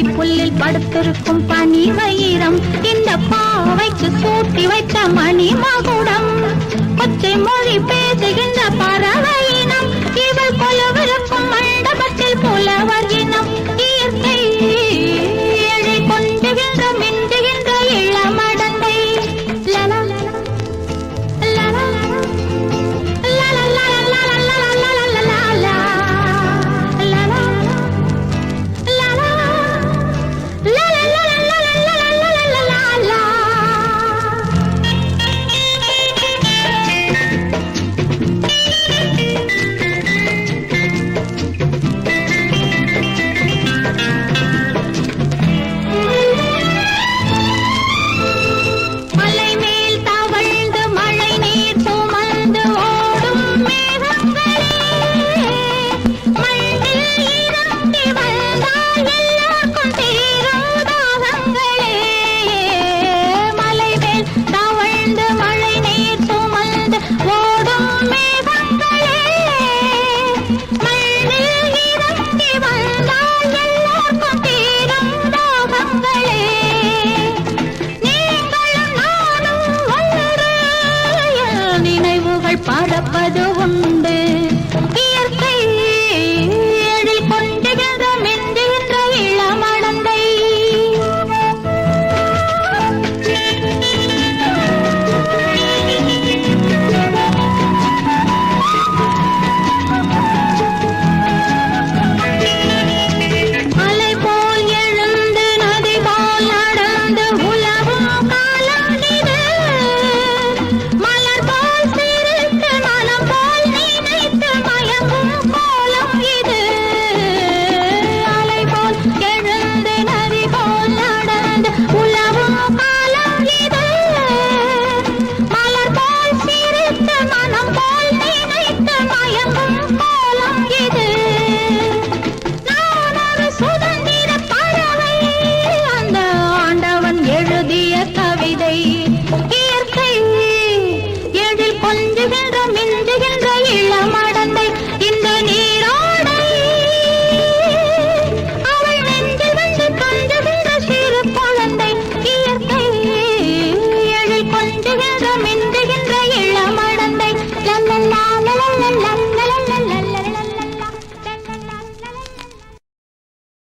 பச்சை புல்லில் படுத்திருக்கும் பனி வயிறம் இந்த பாவைக்கு சூட்டி வைத்த மணி மகுடம். பச்சை மொழி